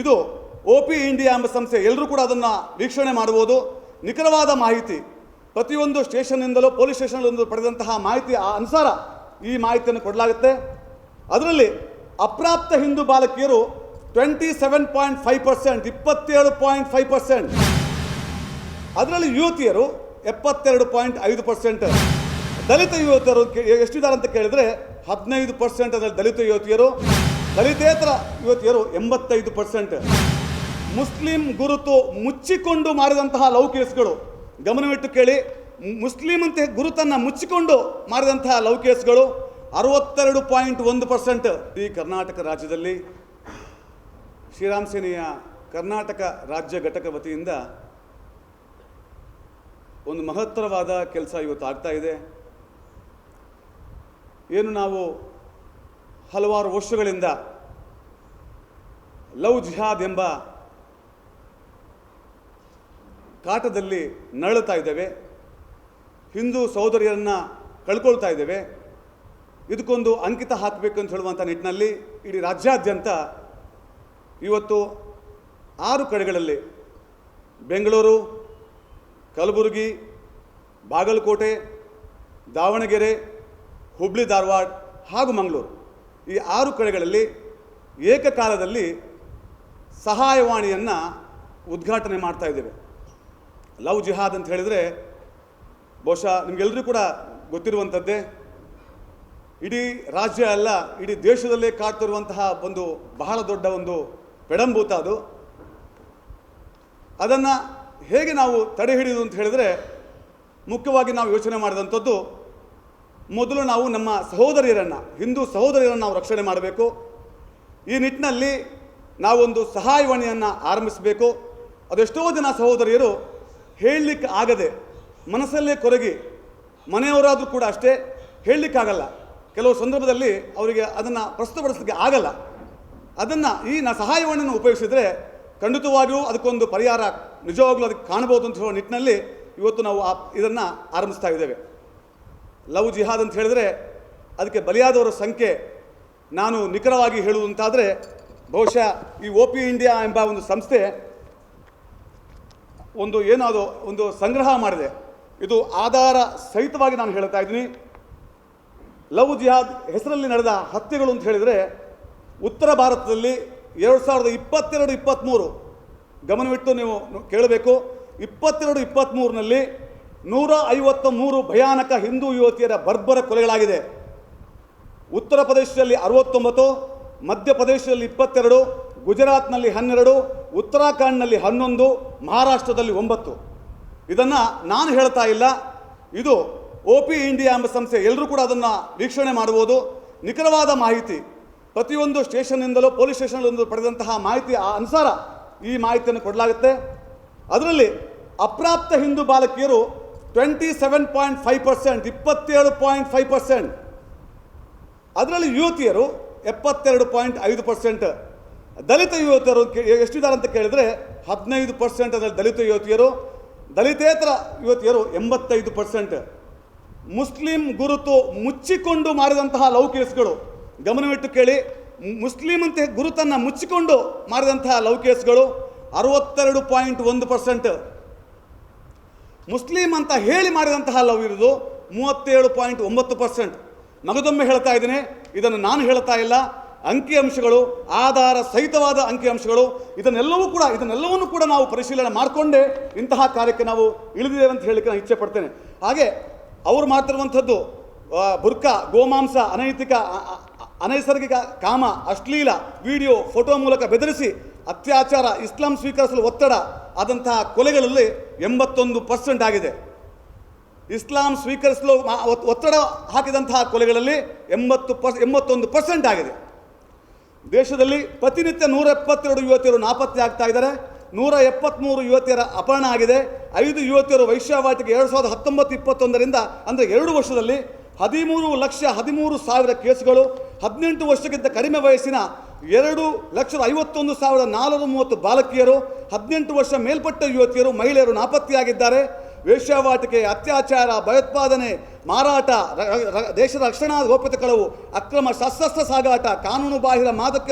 ಇದು O P India ಎಂಬ ಸಂಸ್ಥೆ ಎಲ್ಲರೂ ಕೂಡ ಅದನ್ನು ವೀಕ್ಷಣೆ ಮಾಡಬಹುದು. ನಿಖರವಾದ ಮಾಹಿತಿ, ಪ್ರತಿಯೊಂದು ಸ್ಟೇಷನ್ನಿಂದಲೂ, ಪೊಲೀಸ್ ಸ್ಟೇಷನ್ನಿಂದ ಪಡೆದಂತಹ ಮಾಹಿತಿ ಅನುಸಾರ ಈ ಮಾಹಿತಿಯನ್ನು ಕೊಡಲಾಗುತ್ತೆ. ಅದರಲ್ಲಿ ಅಪ್ರಾಪ್ತ ಹಿಂದೂ ಬಾಲಕಿಯರು twenty seven point five percent ಇಪ್ಪತ್ತೇಳು ಪಾಯಿಂಟ್ ಫೈವ್ ಪರ್ಸೆಂಟ್ ಅದರಲ್ಲಿ ಯುವತಿಯರು ಎಪ್ಪತ್ತೆರಡು ಪಾಯಿಂಟ್ ಐದು ಪರ್ಸೆಂಟ್ ದಲಿತ ಯುವತಿಯರು ಎಷ್ಟಿದ್ದಾರೆ ಅಂತ ಕೇಳಿದರೆ ಹದಿನೈದು ಪರ್ಸೆಂಟ್ ಅದರಲ್ಲಿ ದಲಿತ ಯುವತಿಯರು. ದಲಿತೇತರ ಯುವತಿಯರು ಎಂಬತ್ತೈದು ಪರ್ಸೆಂಟ್ ಮುಸ್ಲಿಂ ಗುರುತು ಮುಚ್ಚಿಕೊಂಡು ಮಾಡಿದಂತಹ ಲವ್ ಕೇಸ್ಗಳು ಗಮನವಿಟ್ಟು ಕೇಳಿ ಮುಸ್ಲಿಂ ಅಂತ ಗುರುತನ್ನು ಮುಚ್ಚಿಕೊಂಡು ಮಾಡಿದಂತಹ ಲವ್ ಕೇಸ್ಗಳು ಅರವತ್ತೆರಡು ಪಾಯಿಂಟ್ ಒಂದು ಪರ್ಸೆಂಟ್ ಈ ಕರ್ನಾಟಕ ರಾಜ್ಯದಲ್ಲಿ. ಶ್ರೀರಾಮ್ ಸೇನೆಯ ಕರ್ನಾಟಕ ರಾಜ್ಯ ಘಟಕ ವತಿಯಿಂದ ಒಂದು ಮಹತ್ತರವಾದ ಕೆಲಸ ಇವತ್ತು ಆಗ್ತಾ ಇದೆ. ಏನು ನಾವು ಹಲವಾರು ವರ್ಷಗಳಿಂದ ಲವ್ ಜಿಹಾದ್ ಎಂಬ ಕಾಟದಲ್ಲಿ ನರಳುತ್ತಾ ಇದ್ದೇವೆ. ಹಿಂದೂ ಸಹೋದರಿಯರನ್ನು ಕಳ್ಕೊಳ್ತಾ ಇದ್ದೇವೆ. ಇದಕ್ಕೊಂದು ಅಂಕಿತ ಹಾಕಬೇಕು ಅಂತ ಹೇಳುವಂಥ ನಿಟ್ಟಿನಲ್ಲಿ ಇಡೀ ರಾಜ್ಯಾದ್ಯಂತ ಇವತ್ತು ಆರು ಕಡೆಗಳಲ್ಲಿ ಬೆಂಗಳೂರು, ಕಲಬುರಗಿ, ಬಾಗಲಕೋಟೆ, ದಾವಣಗೆರೆ, ಹುಬ್ಳಿ, ಧಾರವಾಡ ಹಾಗೂ ಮಂಗಳೂರು ಈ ಆರು ಕಡೆಗಳಲ್ಲಿ ಏಕಕಾಲದಲ್ಲಿ ಸಹಾಯವಾಣಿಯನ್ನು ಉದ್ಘಾಟನೆ ಮಾಡ್ತಾ ಇದ್ದೇವೆ. ಲವ್ ಜಿಹಾದ್ ಅಂತ ಹೇಳಿದರೆ ಬಹುಶಃ ನಿಮಗೆಲ್ಲರಿಗೂ ಕೂಡ ಗೊತ್ತಿರುವಂಥದ್ದೇ. ಇಡೀ ರಾಜ್ಯ ಅಲ್ಲ, ಇಡೀ ದೇಶದಲ್ಲೇ ಕಾಡ್ತಿರುವಂತಹ ಒಂದು ಬಹಳ ದೊಡ್ಡ ಒಂದು ಪೆಡಂಭೂತ ಅದು. ಅದನ್ನು ಹೇಗೆ ನಾವು ತಡೆ ಹಿಡಿಯೋದು ಅಂತ ಹೇಳಿದರೆ ಮುಖ್ಯವಾಗಿ ನಾವು ಯೋಚನೆ ಮಾಡಿದಂಥದ್ದು ಮೊದಲು ನಾವು ನಮ್ಮ ಸಹೋದರಿಯರನ್ನು, ಹಿಂದೂ ಸಹೋದರಿಯರನ್ನು ನಾವು ರಕ್ಷಣೆ ಮಾಡಬೇಕು. ಈ ನಿಟ್ಟಿನಲ್ಲಿ ನಾವೊಂದು ಸಹಾಯವಾಣಿಯನ್ನು ಆರಂಭಿಸಬೇಕು. ಅದೆಷ್ಟೋ ಜನ ಸಹೋದರಿಯರು ಹೇಳಲಿಕ್ಕೆ ಆಗದೆ ಮನಸ್ಸಲ್ಲೇ ಕೊರಗಿ, ಮನೆಯವರಾದರೂ ಕೂಡ ಅಷ್ಟೇ ಹೇಳಲಿಕ್ಕಾಗಲ್ಲ. ಕೆಲವು ಸಂದರ್ಭದಲ್ಲಿ ಅವರಿಗೆ ಅದನ್ನು ಪ್ರಸ್ತುತಪಡಿಸಲಿಕ್ಕೆ ಆಗಲ್ಲ. ಅದನ್ನು ಈ ನಾ ಸಹಾಯವಾಣಿಯನ್ನು ಉಪಯೋಗಿಸಿದರೆ ಖಂಡಿತವಾಗಿಯೂ ಅದಕ್ಕೊಂದು ಪರಿಹಾರ ನಿಜವಾಗ್ಲೂ ಅದಕ್ಕೆ ಕಾಣಬಹುದು ಅಂತ ಹೇಳೋ ನಿಟ್ಟಿನಲ್ಲಿ ಇವತ್ತು ನಾವು ಆ ಇದನ್ನು ಆರಂಭಿಸ್ತಾ ಇದ್ದೇವೆ. ಲವ್ ಜಿಹಾದ್ ಅಂತ ಹೇಳಿದರೆ ಅದಕ್ಕೆ ಬಲಿಯಾದವರ ಸಂಖ್ಯೆ ನಾನು ನಿಖರವಾಗಿ ಹೇಳುವುದಂತಾದರೆ ಬಹುಶಃ ಈ ಒ ಪಿ ಇಂಡಿಯಾ ಎಂಬ ಒಂದು ಸಂಸ್ಥೆ ಒಂದು ಏನಾದೋ ಒಂದು ಸಂಗ್ರಹ ಮಾಡಿದೆ. ಇದು ಆಧಾರ ಸಹಿತವಾಗಿ ನಾನು ಹೇಳ್ತಾ ಇದ್ದೀನಿ. ಲವ್ ಜಿಹಾದ್ ಹೆಸರಲ್ಲಿ ನಡೆದ ಹತ್ಯೆಗಳು ಅಂತ ಹೇಳಿದರೆ ಉತ್ತರ ಭಾರತದಲ್ಲಿ ಎರಡು ಸಾವಿರದ ಇಪ್ಪತ್ತೆರಡು ಇಪ್ಪತ್ತ್ಮೂರು ಗಮನವಿಟ್ಟು ನೀವು ಕೇಳಬೇಕು. ಇಪ್ಪತ್ತೆರಡು ಇಪ್ಪತ್ತ್ಮೂರಿನಲ್ಲಿ ನೂರ ಐವತ್ತ ಮೂರು ಭಯಾನಕ ಹಿಂದೂ ಯುವತಿಯರ ಬರ್ಬರ ಕೊಲೆಗಳಾಗಿದೆ. ಉತ್ತರ ಪ್ರದೇಶದಲ್ಲಿ ಅರವತ್ತೊಂಬತ್ತು ಮಧ್ಯಪ್ರದೇಶದಲ್ಲಿ ಇಪ್ಪತ್ತೆರಡು, ಗುಜರಾತ್ನಲ್ಲಿ ಹನ್ನೆರಡು, ಉತ್ತರಾಖಂಡ್ನಲ್ಲಿ ಹನ್ನೊಂದು, ಮಹಾರಾಷ್ಟ್ರದಲ್ಲಿ ಒಂಬತ್ತು. ಇದನ್ನು ನಾನು ಹೇಳ್ತಾ ಇಲ್ಲ. ಇದು ಒ ಪಿ ಇಂಡಿಯಾ ಎಂಬ ಸಂಸ್ಥೆ ಎಲ್ಲರೂ ಕೂಡ ಅದನ್ನು ವೀಕ್ಷಣೆ ಮಾಡ್ಬೋದು ನಿಖರವಾದ ಮಾಹಿತಿ, ಪ್ರತಿಯೊಂದು ಸ್ಟೇಷನ್ನಿಂದಲೂ, ಪೊಲೀಸ್ ಸ್ಟೇಷನ್ನಿಂದ ಪಡೆದಂತಹ ಮಾಹಿತಿ ಅನುಸಾರ ಈ ಮಾಹಿತಿಯನ್ನು ಕೊಡಲಾಗುತ್ತೆ. ಅದರಲ್ಲಿ ಅಪ್ರಾಪ್ತ ಹಿಂದೂ ಬಾಲಕಿಯರು twenty seven point five percent ಇಪ್ಪತ್ತೇಳು ಪಾಯಿಂಟ್ ಫೈವ್ ಪರ್ಸೆಂಟ್ ಅದರಲ್ಲಿ ಯುವತಿಯರು ಎಪ್ಪತ್ತೆರಡು ಪಾಯಿಂಟ್ ಐದು ಪರ್ಸೆಂಟ್ ದಲಿತ ಯುವತಿಯರು ಎಷ್ಟಿದ್ದಾರೆ ಅಂತ ಕೇಳಿದರೆ ಹದಿನೈದು ಪರ್ಸೆಂಟ್ ಅದರಲ್ಲಿ ದಲಿತ ಯುವತಿಯರು, ದಲಿತೇತರ ಯುವತಿಯರು ಎಂಬತ್ತೈದು ಪರ್ಸೆಂಟ್ ಮುಸ್ಲಿಂ ಗುರುತು ಮುಚ್ಚಿಕೊಂಡು ಮಾಡಿದಂತಹ ಲವ್ ಕೇಸ್ಗಳು ಗಮನವಿಟ್ಟು ಕೇಳಿ ಮುಸ್ಲಿಂ ಅಂತ ಗುರುತನ್ನು ಮುಚ್ಚಿಕೊಂಡು ಮಾಡಿದಂತಹ ಲವ್ ಕೇಸ್ಗಳು ಅರವತ್ತೆರಡು ಪಾಯಿಂಟ್ ಒಂದು ಪರ್ಸೆಂಟ್ ಮುಸ್ಲಿಂ ಅಂತ ಹೇಳಿ ಮಾಡಿದಂತಹ ಲವ್ ಇರೋದು ಮೂವತ್ತೇಳು ಪಾಯಿಂಟ್ ಒಂಬತ್ತು ಪರ್ಸೆಂಟ್. ಮಗದೊಮ್ಮೆ ಹೇಳ್ತಾ ಇದ್ದೀನಿ, ಇದನ್ನು ನಾನು ಹೇಳ್ತಾ ಇಲ್ಲ. ಅಂಕಿಅಂಶಗಳು ಆಧಾರ ಸಹಿತವಾದ ಅಂಕಿಅಂಶಗಳು ಇದನ್ನೆಲ್ಲವೂ ಕೂಡ, ಇದನ್ನೆಲ್ಲವನ್ನು ಕೂಡ ನಾವು ಪರಿಶೀಲನೆ ಮಾಡಿಕೊಂಡೇ ಇಂತಹ ಕಾರ್ಯಕ್ಕೆ ನಾವು ಇಳಿದಿದ್ದೇವೆ ಅಂತ ಹೇಳಲಿಕ್ಕೆ ನಾನು ಇಚ್ಛೆ ಪಡ್ತೇನೆ. ಹಾಗೆ, ಅವರು ಮಾಡ್ತಿರುವಂಥದ್ದು ಬುರ್ಕ ಗೋಮಾಂಸ, ಅನೈತಿಕ ಅನೈಸರ್ಗಿಕ ಕಾಮ, ಅಶ್ಲೀಲ, ವಿಡಿಯೋ, ಫೋಟೋ ಮೂಲಕ ಬೆದರಿಸಿ ಅತ್ಯಾಚಾರ, ಇಸ್ಲಾಂ ಸ್ವೀಕರಿಸಲು ಒತ್ತಡ ಆದಂತಹ ಕೊಲೆಗಳಲ್ಲಿ ಎಂಬತ್ತೊಂದು ಪರ್ಸೆಂಟ್ ಆಗಿದೆ. ಇಸ್ಲಾಂ ಸ್ವೀಕರಿಸಲು ಒತ್ತಡ ಹಾಕಿದಂತಹ ಕೊಲೆಗಳಲ್ಲಿ ಎಂಬತ್ತು ಪರ್ಸ್, ಎಂಬತ್ತೊಂದು ಪರ್ಸೆಂಟ್ ಆಗಿದೆ. ದೇಶದಲ್ಲಿ ಪ್ರತಿನಿತ್ಯ ನೂರ ಎಪ್ಪತ್ತೆರಡು ಯುವತಿಯರು ನಾಪತ್ತೆ ಆಗ್ತಾ ಇದ್ದಾರೆ. ನೂರ ಎಪ್ಪತ್ತ್ಮೂರು ಯುವತಿಯರ ಅಪಹರಣ ಆಗಿದೆ. ಐದು ಯುವತಿಯರು ವೈಶ್ಯಾವಾಟಿಗೆ ಎರಡು ಸಾವಿರದ ಹತ್ತೊಂಬತ್ತು ಇಪ್ಪತ್ತೊಂದರಿಂದ ಅಂದರೆ ಎರಡು ವರ್ಷದಲ್ಲಿ ಹದಿಮೂರು ಲಕ್ಷ ಹದಿಮೂರು ಸಾವಿರ ಕೇಸುಗಳು, ಹದಿನೆಂಟು ವರ್ಷಕ್ಕಿಂತ ಕಡಿಮೆ ವಯಸ್ಸಿನ ಎರಡು ಲಕ್ಷದ ಐವತ್ತೊಂದು ಸಾವಿರದ ನಾಲ್ಕು ಮೂವತ್ತು ಬಾಲಕಿಯರು, ಹದಿನೆಂಟು ವರ್ಷ ಮೇಲ್ಪಟ್ಟ ಯುವತಿಯರು, ಮಹಿಳೆಯರು ನಾಪತ್ತೆಯಾಗಿದ್ದಾರೆ. ವೇಶ್ಯಾವಾಟಿಕೆ, ಅತ್ಯಾಚಾರ, ಭಯೋತ್ಪಾದನೆ, ಮಾರಾಟ ದೇಶದ ರಕ್ಷಣಾ ಗೋಪ್ಯತೆ ಕಳವು, ಅಕ್ರಮ ಶಸ್ತ್ರಾಸ್ತ್ರ ಸಾಗಾಟ ಕಾನೂನು ಬಾಹಿರ ಮಾದಕ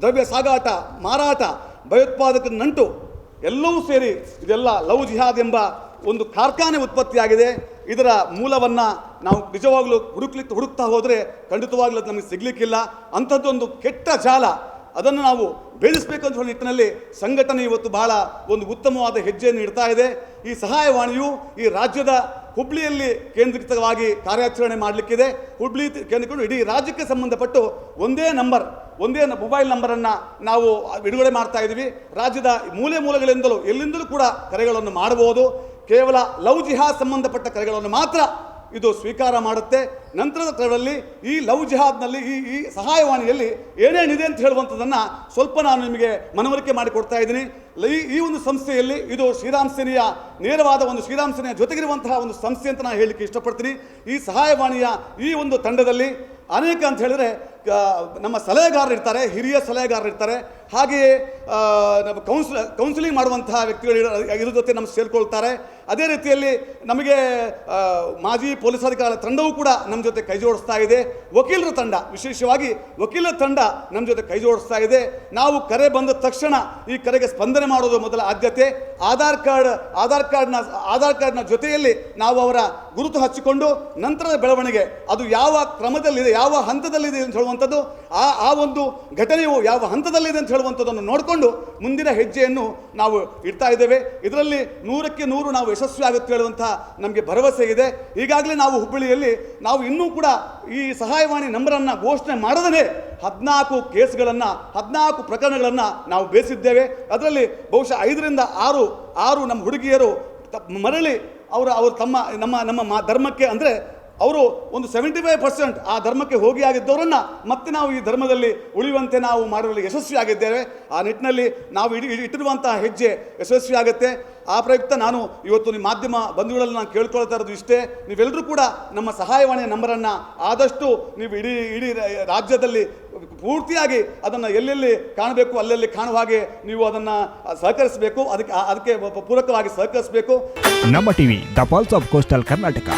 ದ್ರವ್ಯ ಸಾಗಾಟ, ಮಾರಾಟ, ಭಯೋತ್ಪಾದಕ ನಂಟು, ಎಲ್ಲವೂ ಸೇರಿ ಇದೆಲ್ಲ ಲವ್ ಜಿಹಾದ್ ಎಂಬ ಒಂದು ಕಾರ್ಖಾನೆ ಉತ್ಪತ್ತಿಯಾಗಿದೆ. ಇದರ ಮೂಲವನ್ನು ನಾವು ನಿಜವಾಗ್ಲೂ ಹುಡುಕ್ಲಿಕ್ಕೆ ಹುಡುಕ್ತಾ ಹೋದರೆ ಖಂಡಿತವಾಗ್ಲೂ ಅದು ನಮಗೆ ಸಿಗ್ಲಿಕ್ಕಿಲ್ಲ. ಅಂಥದ್ದೊಂದು ಕೆಟ್ಟ ಜಾಲ, ಅದನ್ನು ನಾವು ಭೇದಿಸಬೇಕು ಅಂತ ಹೇಳೋ ನಿಟ್ಟಿನಲ್ಲಿ ಸಂಘಟನೆ ಇವತ್ತು ಬಹಳ ಒಂದು ಉತ್ತಮವಾದ ಹೆಜ್ಜೆಯನ್ನು ಇಡ್ತಾ ಇದೆ. ಈ ಸಹಾಯವಾಣಿಯು ಈ ರಾಜ್ಯದ ಹುಬ್ಳಿಯಲ್ಲಿ ಕೇಂದ್ರಿತವಾಗಿ ಕಾರ್ಯಾಚರಣೆ ಮಾಡಲಿಕ್ಕಿದೆ. ಹುಬ್ಳಿ ಕೇಂದ್ರಕೊಂಡು ಇಡೀ ರಾಜ್ಯಕ್ಕೆ ಸಂಬಂಧಪಟ್ಟು ಒಂದೇ ನಂಬರ್, ಒಂದೇ ಮೊಬೈಲ್ ನಂಬರನ್ನು ನಾವು ಬಿಡುಗಡೆ ಮಾಡ್ತಾ ಇದ್ದೀವಿ. ರಾಜ್ಯದ ಮೂಲೆ ಮೂಲಗಳಿಂದಲೂ ಎಲ್ಲಿಂದಲೂ ಕೂಡ ಕರೆಗಳನ್ನು ಮಾಡಬಹುದು. ಕೇವಲ ಲವ್ ಜಿಹಾ ಸಂಬಂಧಪಟ್ಟ ಕರೆಗಳನ್ನು ಮಾತ್ರ ಇದು ಸ್ವೀಕಾರ ಮಾಡುತ್ತೆ. ನಂತರದ ಕ್ರಮದಲ್ಲಿ ಈ ಲವ್ ಜಿಹಾದ್ನಲ್ಲಿ ಈ ಈ ಸಹಾಯವಾಣಿಯಲ್ಲಿ ಏನೇನಿದೆ ಅಂತ ಹೇಳುವಂಥದ್ದನ್ನು ಸ್ವಲ್ಪ ನಾನು ನಿಮಗೆ ಮನವರಿಕೆ ಮಾಡಿಕೊಡ್ತಾ ಇದ್ದೀನಿ. ಈ ಈ ಒಂದು ಸಂಸ್ಥೆಯಲ್ಲಿ ಇದು ಶ್ರೀರಾಮ್ ಸೇನೆಯ ನೇರವಾದ ಒಂದು ಶ್ರೀರಾಮ್ ಸೇನೆಯ ಜೊತೆಗಿರುವಂತಹ ಒಂದು ಸಂಸ್ಥೆ ಅಂತ ನಾನು ಹೇಳಲಿಕ್ಕೆ ಇಷ್ಟಪಡ್ತೀನಿ. ಈ ಸಹಾಯವಾಣಿಯ ಈ ಒಂದು ತಂಡದಲ್ಲಿ ಅನೇಕ ಅಂತ ಹೇಳಿದ್ರೆ ನಮ್ಮ ಸಲಹೆಗಾರರು ಇರ್ತಾರೆ ಹಿರಿಯ ಸಲಹೆಗಾರರು ಇರ್ತಾರೆ ಹಾಗೆಯೇ ನಮ್ಮ ಕೌನ್ಸಿಲ್ ಕೌನ್ಸಿಲಿಂಗ್ ಮಾಡುವಂತಹ ವ್ಯಕ್ತಿಗಳು ಇದ್ರ ಜೊತೆ ನಮ್ಮ ಸೇರಿಕೊಳ್ತಾರೆ. ಅದೇ ರೀತಿಯಲ್ಲಿ ನಮಗೆ ಮಾಜಿ ಪೊಲೀಸ್ ಅಧಿಕಾರಿಗಳ ತಂಡವೂ ಕೂಡ ನಮ್ಮ ಜೊತೆ ಕೈ ಜೋಡಿಸ್ತಾ ಇದೆ. ವಕೀಲರ ತಂಡ, ವಿಶೇಷವಾಗಿ ವಕೀಲರ ತಂಡ ನಮ್ಮ ಜೊತೆ ಕೈ ಜೋಡಿಸ್ತಾ ಇದೆ. ನಾವು ಕರೆ ಬಂದ ತಕ್ಷಣ ಈ ಕರೆಗೆ ಸ್ಪಂದನೆ ಮಾಡೋದು ಮೊದಲ ಆದ್ಯತೆ. ಆಧಾರ್ ಕಾರ್ಡ್, ಆಧಾರ್ ಕಾರ್ಡ್ನ ಆಧಾರ್ ಕಾರ್ಡ್ನ ಜೊತೆಯಲ್ಲಿ ನಾವು ಅವರ ಗುರುತು ಹಚ್ಚಿಕೊಂಡು ನಂತರದ ಬೆಳವಣಿಗೆ, ಅದು ಯಾವ ಕ್ರಮದಲ್ಲಿದೆ, ಯಾವ ಹಂತದಲ್ಲಿದೆ ಅಂತ ಹೇಳುವಂಥದ್ದು, ಆ ಆ ಒಂದು ಘಟನೆಯು ಯಾವ ಹಂತದಲ್ಲಿದೆ ಅಂತ ಹೇಳುವಂಥದ್ದನ್ನು ನೋಡಿಕೊಂಡು ಮುಂದಿನ ಹೆಜ್ಜೆಯನ್ನು ನಾವು ಇಡ್ತಾ ಇದ್ದೇವೆ. ಇದರಲ್ಲಿ ನೂರಕ್ಕೆ ನೂರು ನಾವು ಯಶಸ್ವಿ ಆಗುತ್ತೆ ಹೇಳುವಂಥ ನಮಗೆ ಭರವಸೆ ಇದೆ. ಈಗಾಗಲೇ ನಾವು ಹುಬ್ಬಳ್ಳಿಯಲ್ಲಿ ನಾವು ಇನ್ನೂ ಕೂಡ ಈ ಸಹಾಯವಾಣಿ ನಂಬರನ್ನು ಘೋಷಣೆ ಮಾಡದೇ ಹದಿನಾಲ್ಕು ಕೇಸ್ಗಳನ್ನು, ಹದಿನಾಲ್ಕು ಪ್ರಕರಣಗಳನ್ನು ನಾವು ಬೇಯಿಸಿದ್ದೇವೆ ಅದರಲ್ಲಿ ಬಹುಶಃ ಐದರಿಂದ ಆರು ಆರು ನಮ್ಮ ಹುಡುಗಿಯರು ಮರಳಿ ಅವರು ಅವರು ತಮ್ಮ, ನಮ್ಮ ನಮ್ಮ ಮಾ- ಧರ್ಮಕ್ಕೆ ಅಂದರೆ ಅವರು ಒಂದು ಸೆವೆಂಟಿ ಫೈವ್ ಪರ್ಸೆಂಟ್ ಆ ಧರ್ಮಕ್ಕೆ ಹೋಗಿ ಆಗಿದ್ದವರನ್ನು ಮತ್ತೆ ನಾವು ಈ ಧರ್ಮದಲ್ಲಿ ಉಳಿಯುವಂತೆ ನಾವು ಮಾಡುವಲ್ಲಿ ಯಶಸ್ವಿಯಾಗಿದ್ದೇವೆ ಆ ನಿಟ್ಟಿನಲ್ಲಿ ನಾವು ಇಡೀ ಇಟ್ಟಿರುವಂತಹ ಹೆಜ್ಜೆ ಯಶಸ್ವಿಯಾಗುತ್ತೆ ಆ ಪ್ರಯುಕ್ತ ನಾನು ಇವತ್ತು ನಿಮ್ಮ ಮಾಧ್ಯಮ ಬಂಧುಗಳಲ್ಲಿ ನಾನು ಕೇಳ್ಕೊಳ್ತಾ ಇರೋದು ಇಷ್ಟೇ. ನೀವೆಲ್ಲರೂ ಕೂಡ ನಮ್ಮ ಸಹಾಯವಾಣಿಯ ನಂಬರನ್ನು ಆದಷ್ಟು ನೀವು ಇಡೀ ಇಡೀ ರಾಜ್ಯದಲ್ಲಿ ಪೂರ್ತಿಯಾಗಿ ಅದನ್ನು ಎಲ್ಲೆಲ್ಲಿ ಕಾಣಬೇಕು, ಅಲ್ಲೆಲ್ಲಿ ಕಾಣುವ ಹಾಗೆ ನೀವು ಅದನ್ನು ಸಹಕರಿಸಬೇಕು. ಅದಕ್ಕೆ ಅದಕ್ಕೆ ಪೂರಕವಾಗಿ ಸಹಕರಿಸಬೇಕು. ನಮ್ಮ TV the pulse of coastal Karnataka.